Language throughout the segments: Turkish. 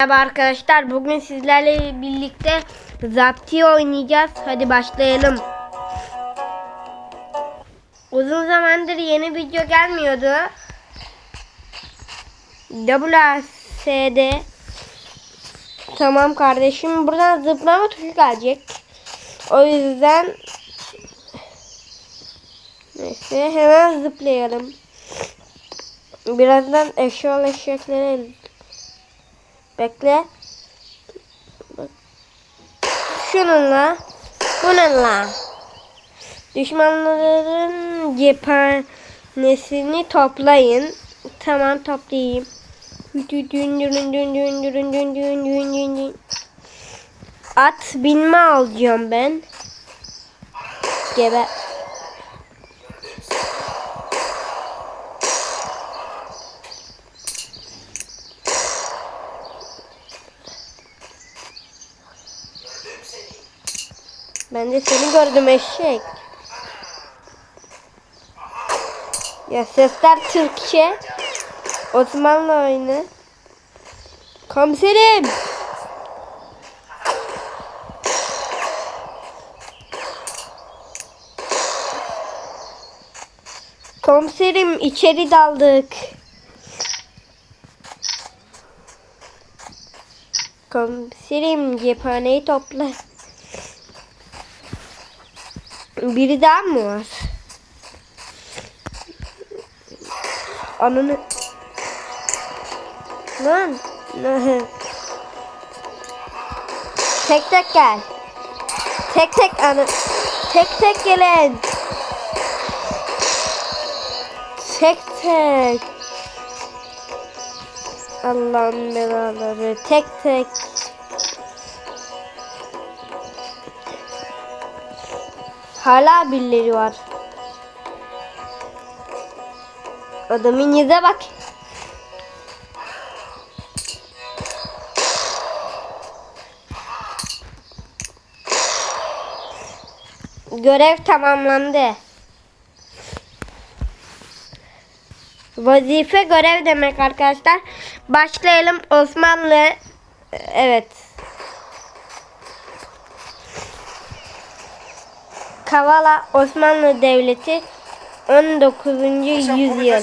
Merhaba arkadaşlar. Bugün sizlerle birlikte Zapti oynayacağız. Hadi başlayalım. Uzun zamandır yeni video gelmiyordu. WASD Tamam kardeşim. Buradan zıplama tuşu gelecek. O yüzden Neyse hemen zıplayalım. Birazdan eşyal eşekleri Bekle. Şununla. Bununla. Düşmanların cephanesini toplayın. Tamam toplayayım. At binme alacağım ben. Gebe. De seni gördüm eşek. Ya sesler Türkçe. Osmanlı oyunu. Komiserim. Komiserim içeri daldık. Komiserim cephaneyi topla. Biri daha mı var? Ananı... Lan. tek tek gel. Tek tek anı. Tek tek gelin. Tek tek. Allah'ın belaları. Tek tek. Hala birileri var. Adamın yüze bak. Görev tamamlandı. Vazife görev demek arkadaşlar. Başlayalım Osmanlı. Evet. Kavala Osmanlı Devleti 19. Paşam yüzyıl.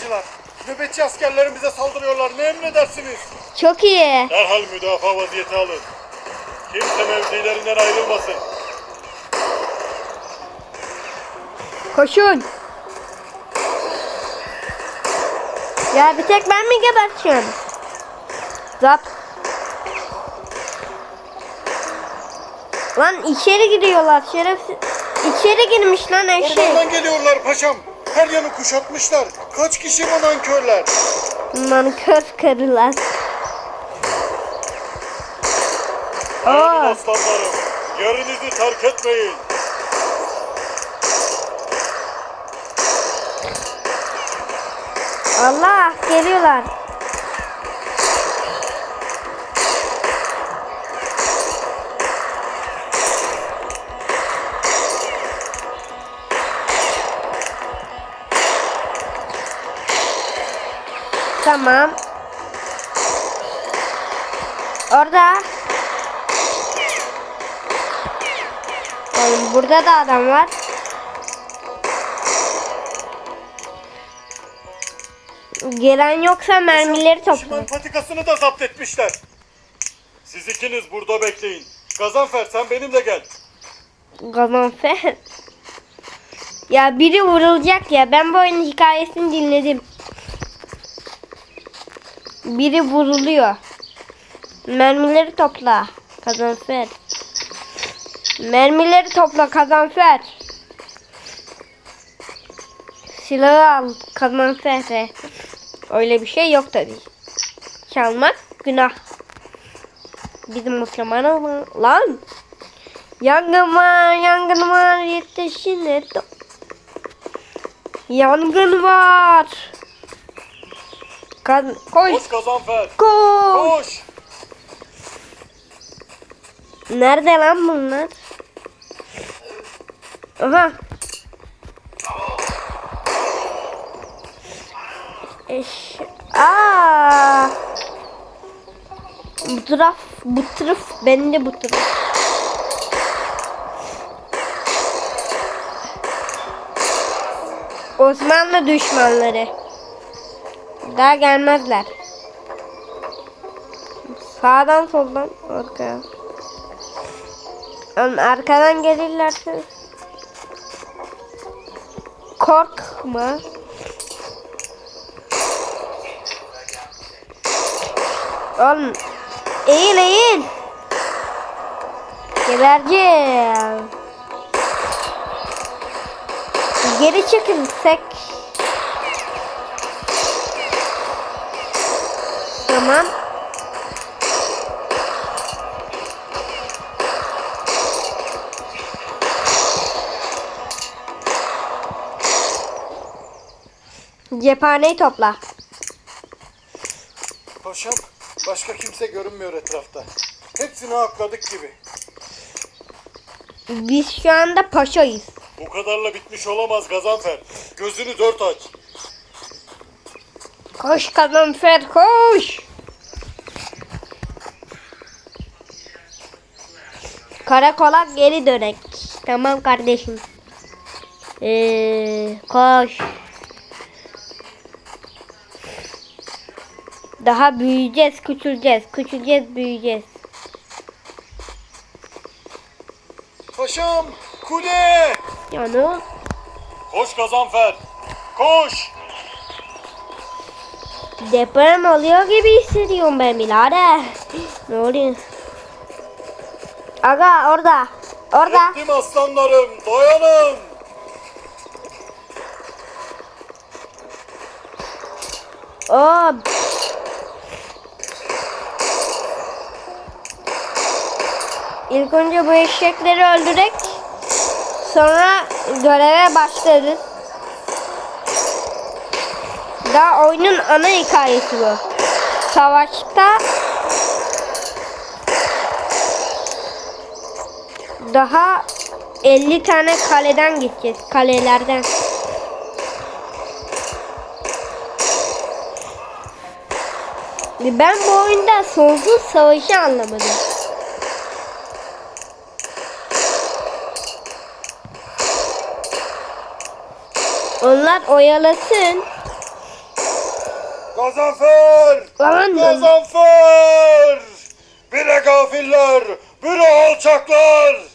Nöbetçi askerlerin bize saldırıyorlar. Ne emredersiniz? Çok iyi. Derhal müdafaa vaziyeti alın. Kimse mevzilerinden ayrılmasın. Koşun. Ya bir tek ben mi gebertiyorum? Zap. Lan içeri giriyorlar şerefsiz. İçeri girmiş lan eşek. Ormandan geliyorlar paşam. Her yanı kuşatmışlar. Kaç kişi bu nankörler? Nankör karılar. Aa. aslanlarım. Yerinizi terk etmeyin. Allah geliyorlar. Tamam. Orada. Oğlum burada da adam var. Gelen yoksa mermileri topla. Düşman patikasını da zapt etmişler. Siz ikiniz burada bekleyin. Gazanfer sen benimle gel. Gazanfer. Ya biri vurulacak ya. Ben bu oyunun hikayesini dinledim. Biri vuruluyor. Mermileri topla. Kazanfer. Mermileri topla Kazanfer. Silahı al Kazanfer. Öyle bir şey yok tabii. Çalmak günah. Bizim Müslüman ama lan. Yangın var, yangın var, yetişin et. Yangın var. Kaz koş, Koş Gazanfer. koş. Koş. Nerede lan bunlar? Aha. Eş. Aa. Bu taraf, bu taraf, ben de bu taraf. Osmanlı düşmanları. Daha gelmezler. Sağdan soldan arkaya. Oğlum arkadan gelirlerse korkma. Oğlum eğil eğil. Gebercim. Geri çekilsek. Tamam. Cephaneyi topla. Paşam başka kimse görünmüyor etrafta. Hepsini akladık gibi. Biz şu anda paşayız. Bu kadarla bitmiş olamaz Gazanfer. Gözünü dört aç. Koş Gazanfer koş. Karakola geri dönek. Tamam kardeşim. Ee, koş. Daha büyüyeceğiz, küçüleceğiz, küçüleceğiz, büyüyeceğiz. Paşam kule. Yani Koş Gazanfer. Koş. deprem oluyor gibi hissediyorum ben birader. Ne oluyor? Aga orada. Orada. Ettim aslanlarım. Dayanın. Oo. İlk önce bu eşekleri öldürek. Sonra göreve başlarız. Daha oyunun ana hikayesi bu. Savaşta daha 50 tane kaleden gideceğiz. Kalelerden. Ben bu oyunda sonsuz savaşı anlamadım. Onlar oyalasın. Gazanfer. Lan Gazanfer. Bire gafiller. Bire alçaklar.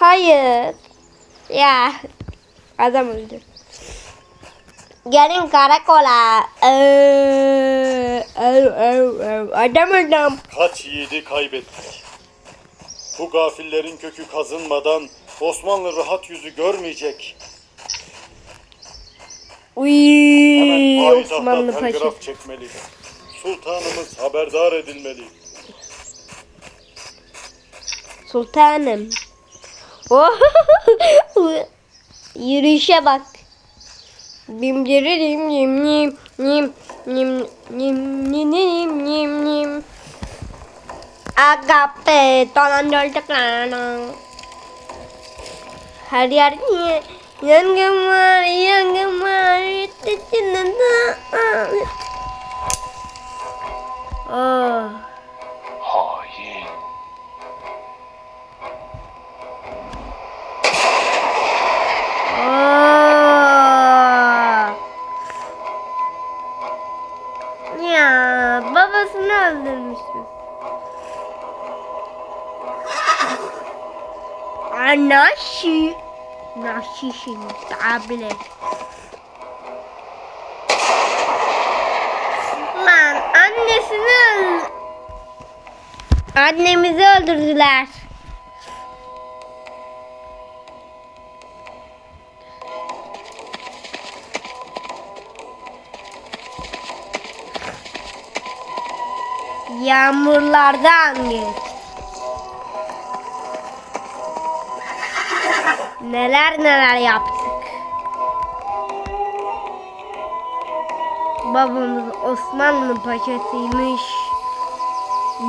Hayır. Ya adam öldü. Gelin karakola. Ee, ev, ev, ev. Adam öldüm. Kaç yiğidi kaybettik. Bu gafillerin kökü kazınmadan Osmanlı rahat yüzü görmeyecek. Uy, Hemen Osmanlı Paşa. telgraf çekmeli. Sultanımız haberdar edilmeli. Sultanım. Oh, Yürüyüşe bak. Bim diririm nim nim nim nim nim nim nim nim nim. Agape dolan lan. Her yer niye? Yangın var, yangın var. Oh. Anashi. Nashi tablet. Lan annesini. Annemizi öldürdüler. Yağmurlardan geç. Neler neler yaptık. Babamız Osmanlı paşasıymış.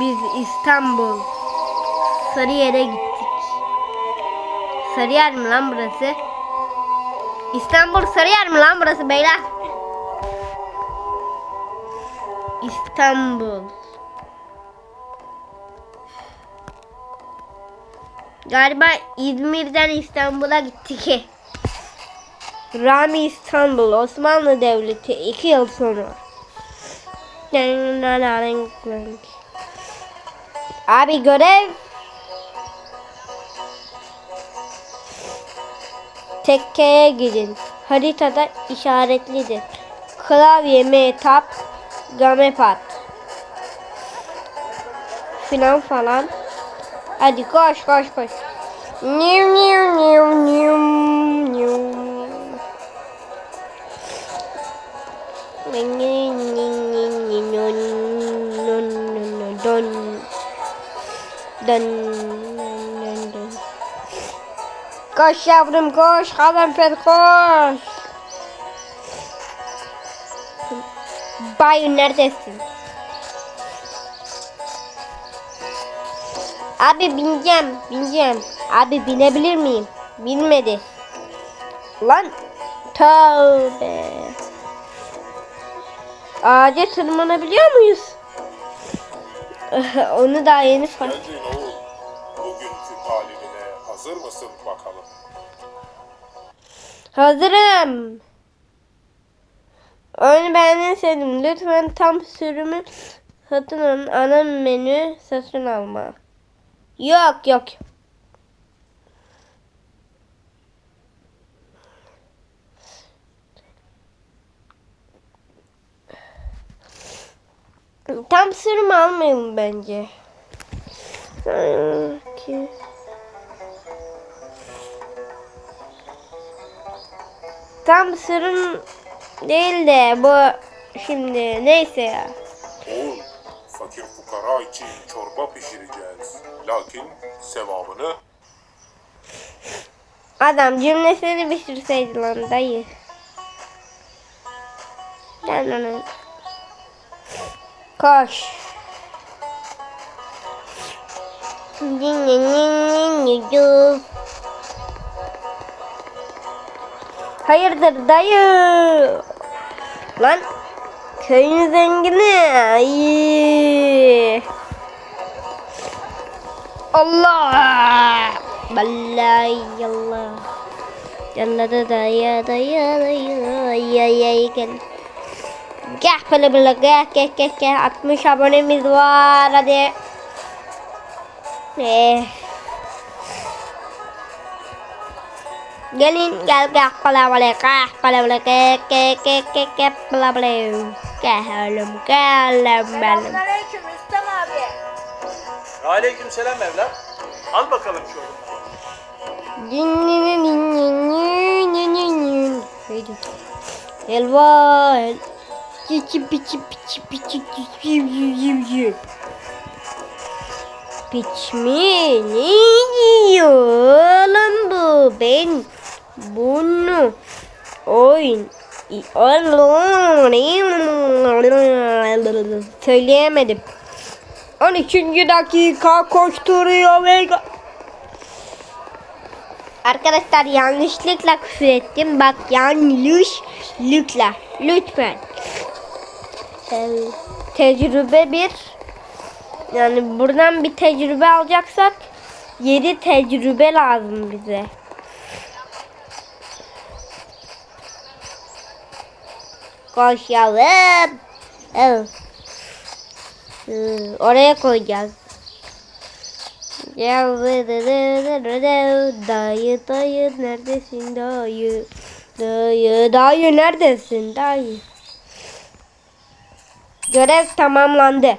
Biz İstanbul Sarıyer'e gittik. Sarıyer mi lan burası? İstanbul Sarıyer mi lan burası beyler? İstanbul. Galiba İzmir'den İstanbul'a gittik. Rami İstanbul, Osmanlı Devleti 2 yıl sonra. Abi görev Tekkeye gidin. Haritada işaretlidir. Klavye, metap, gamepad. Filan falan. Hadi koş koş koş. Niu niu niu niu niu. Don don don don Koş yavrum koş. Kalanfer koş. Bayın neredesin? Abi bineceğim, bineceğim. Abi binebilir miyim? Binmedi. Lan tövbe. Ağaca tırmanabiliyor muyuz? Onu daha yeni fark. Bugünkü talibine hazır mısın bakalım? Hazırım. Oyunu beğendiyseniz lütfen tam sürümü satın alın. Ana menü satın alma. Yok yok. Tam sürüm almayalım bence. Sanki. Tam sürüm değil de bu şimdi neyse ya. Oğul, fakir fukara için çorba pişireceğiz. Lakin sevabını Adam cümlesini bitirseydi lan dayı. Gel lan. Koş. Hayırdır dayı? Lan köyün zengini. Ay. Allah. Vallahi Allah. Canladı dayı dayı dayı ay ay ay gel. Gel böyle böyle gel gel gel gel 60 abonemiz var hadi. Eh. Gelin gel gel böyle böyle gel böyle böyle gel gel gel gel gel böyle böyle. Gel oğlum gel oğlum benim. Selamünaleyküm Rüstem abi. Aleykümselam evlat. Al bakalım şu oyunu. Elva. Piçi piçi piçi piçi piçi Piç mi? Ne diyor lan bu? Ben bunu oyun söyleyemedim. 13. dakika koşturuyor ve Arkadaşlar yanlışlıkla küfür ettim. Bak yanlışlıkla. Lütfen. Tecrübe bir. Yani buradan bir tecrübe alacaksak 7 tecrübe lazım bize. Koş yavrum. Evet. Ee, Oraya koyacağız. Ya. Dayı dayı neredesin dayı? Dayı dayı neredesin dayı? Görev tamamlandı.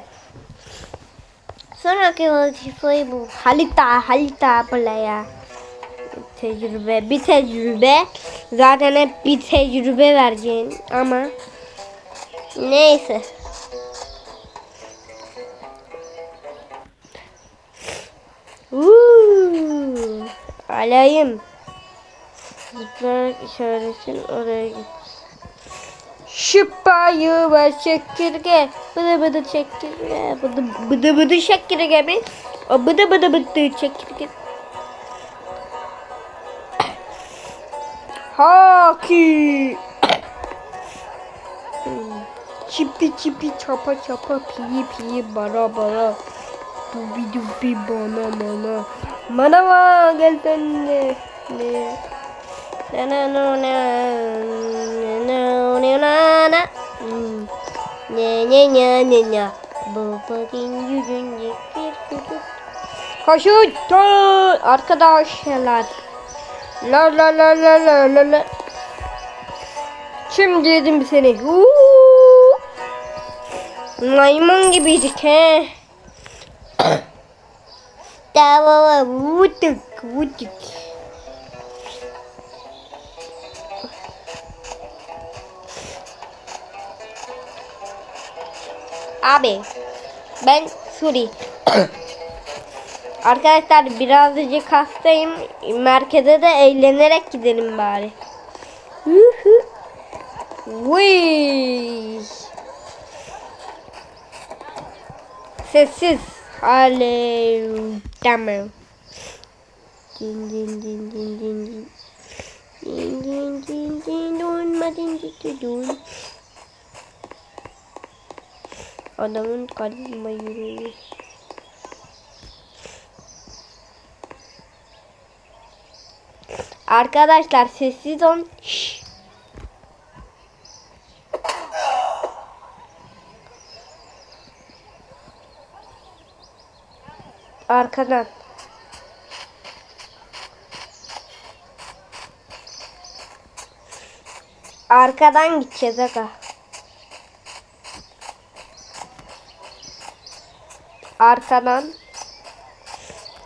Sonraki vazifeyi bu. Halita halita ya. Tecrübe bir tecrübe. Zaten hep bir tecrübe vereceğim ama neyse. Alayım. Zıplayarak işaretin oraya git. Şıppayı ve çekirge. Bıdı bıdı çekirge. Bıdı bıdı bıdı çekirge mi? O bıdı bıdı bıdı çekirge. Haki. Çipi çipi çapa çapa piyi piyi bara bara. Dubi dubi bana. Bana va gel sen de. Ne? Na na na na na na na na. Hmm. Ne ne ne ne ne. Babanın yüzünde bir çocuk. Koşun arkadaşlar. La la la la la la la. Şimdi yedim seni. Uuu. Maymun gibiydik he. Dava vurduk vurduk. Abi ben Suri. Arkadaşlar birazcık hastayım. Merkeze de eğlenerek gidelim bari. Vıy. Sessiz. Alev. Tamam. Din din din din din din. Din din din din dun ma din din din dun. Adamın kalbime yürüyor. Arkadaşlar sessiz olun. Şşş. Arkadan. Arkadan gideceğiz aga. Arkadan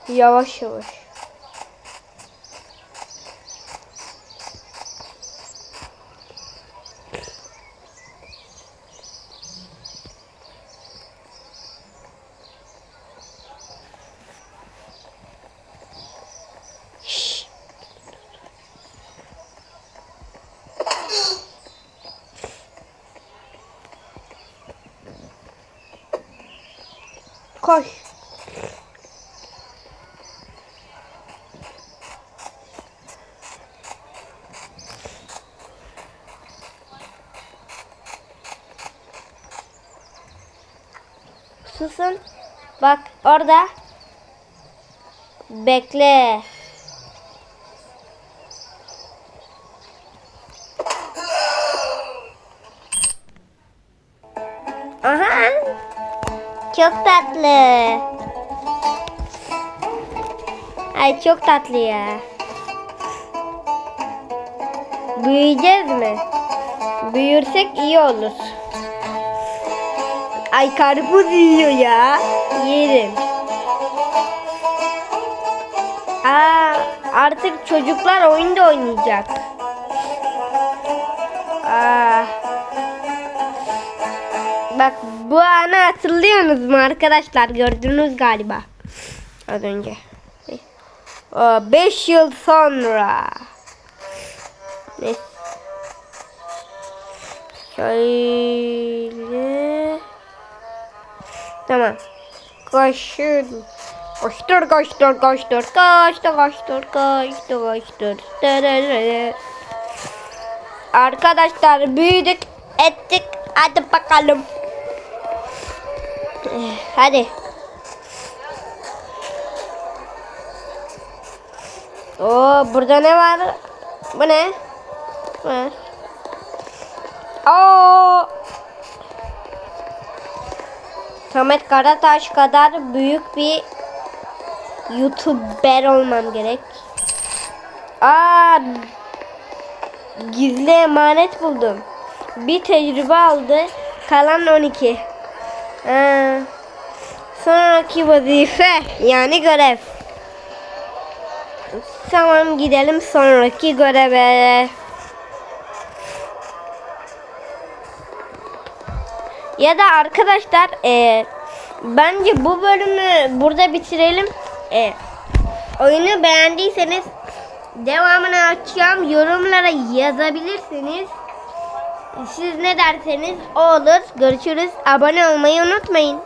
yavaş yavaş. Şşş. Koş. Susun. Bak orada. Bekle. Aha. Çok tatlı. Ay çok tatlı ya. Büyüyeceğiz mi? Büyürsek iyi olur. Ay karpuz yiyor ya. Yerim. Aa, artık çocuklar oyunda oynayacak. Aa. Bak bu anı hatırlıyorsunuz mu arkadaşlar? Gördünüz galiba. Az önce. 5 yıl sonra. Ne? Şöyle. Tamam. Koşun. Koştur koştur koştur koştur koştur koştur koştur. Arkadaşlar büyüdük ettik. Hadi bakalım. Hadi. Oo burada ne var? Bu ne? Bu ne? Oo. Samet Karataş kadar büyük bir YouTuber olmam gerek. Aa, gizli emanet buldum. Bir tecrübe aldı. Kalan 12. Ha. Sonraki vazife yani görev. Tamam gidelim sonraki göreve. Ya da arkadaşlar e, bence bu bölümü burada bitirelim. E, oyunu beğendiyseniz devamını açacağım. Yorumlara yazabilirsiniz. Siz ne derseniz o olur. Görüşürüz. Abone olmayı unutmayın.